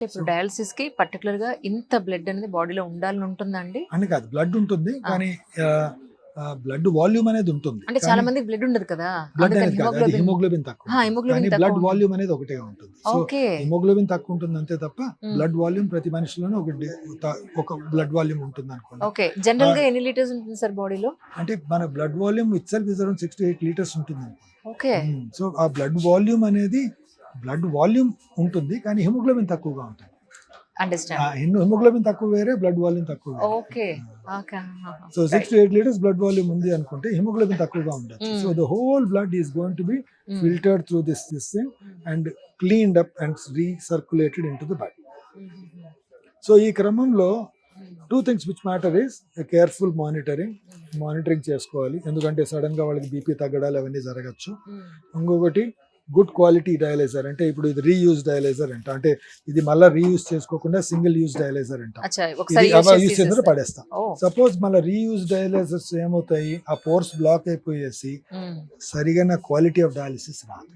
ఇప్పుడు డయాలసిస్కి పర్టికులర్గా ఇంత బ్లడ్ అనేది బాడీలో ఉండాలని ఉంటుందండి. అని కాదు బ్లడ్ ఉంటుంది. కానీ బ్లడ్ వాల్యూమ్ అనేది ఉంటుంది. అంటే చాలా మందికి బ్లడ్ ఉండదు కదా? బ్లడ్ అనేది కాదు అది hemoglobin- హిమోగ్లోబిన్ తక్కువ. బ్లడ్. వాల్యూమ్ అనేది ఒకటే ఉంటుంది. సో హిమోగ్లోబిన్ తక్కువ ఉంటుంది అంతే తప్ప. బ్లడ్ వాల్యూమ్ ప్రతి మనిషిలోనే ఒక ఒక బ్లడ్ వాల్యూమ్ ఉంటుంది అనుకోండి ఓకే. జనరల్గా ఎన్ని లీటర్స్ ఉంటుంది సార్ బాడీలో అంటే మన blood volume itself is around six to eight litres ఉంటుంది ఓకే సో ఆ బ్లడ్ వాల్యూమ్ అనేది బ్లడ్ వాల్యూమ్ ఉంటుంది కానీ హిమోగ్లోబిన్ తక్కువగా ఉంటుంది. హిమోగ్లోబిన్ తక్కువ వేరే బ్లడ్ వాల్యూమ్ తక్కువ. Okay so six to eight litres blood volume ఉంది అనుకుంటే హిమోగ్లోబిన్ తక్కువగా ఉండదు. So the whole blood is going to be filtered through this this thing and cleaned up and recirculated into the body so ఈ క్రమంలో two things which matter is careful monitoring monitoring చేసుకోవాలి. ఎందుకంటే సడన్గా వాళ్ళకి BP తగ్గడాలు అవన్నీ జరగచ్చు. ఇంకొకటి good quality dialyser అంటే ఇప్పుడు ఇది రీయూజ్ డయలైజర్ అంట. అంటే ఇది మళ్ళీ రీయూజ్ చేసుకోకుండా సింగిల్ యూజ్ డయలైజర్ అంట. యూజ్ చేసి చేసిన పడేస్తాం. సపోజ్ మళ్ళీ రీయూజ్ డయాలసిస్ ఏమవుతాయి ఆ పోర్స్ బ్లాక్ అయిపోయేసి. సరిగా క్వాలిటీ ఆఫ్ డయాలసిస్ రాదు.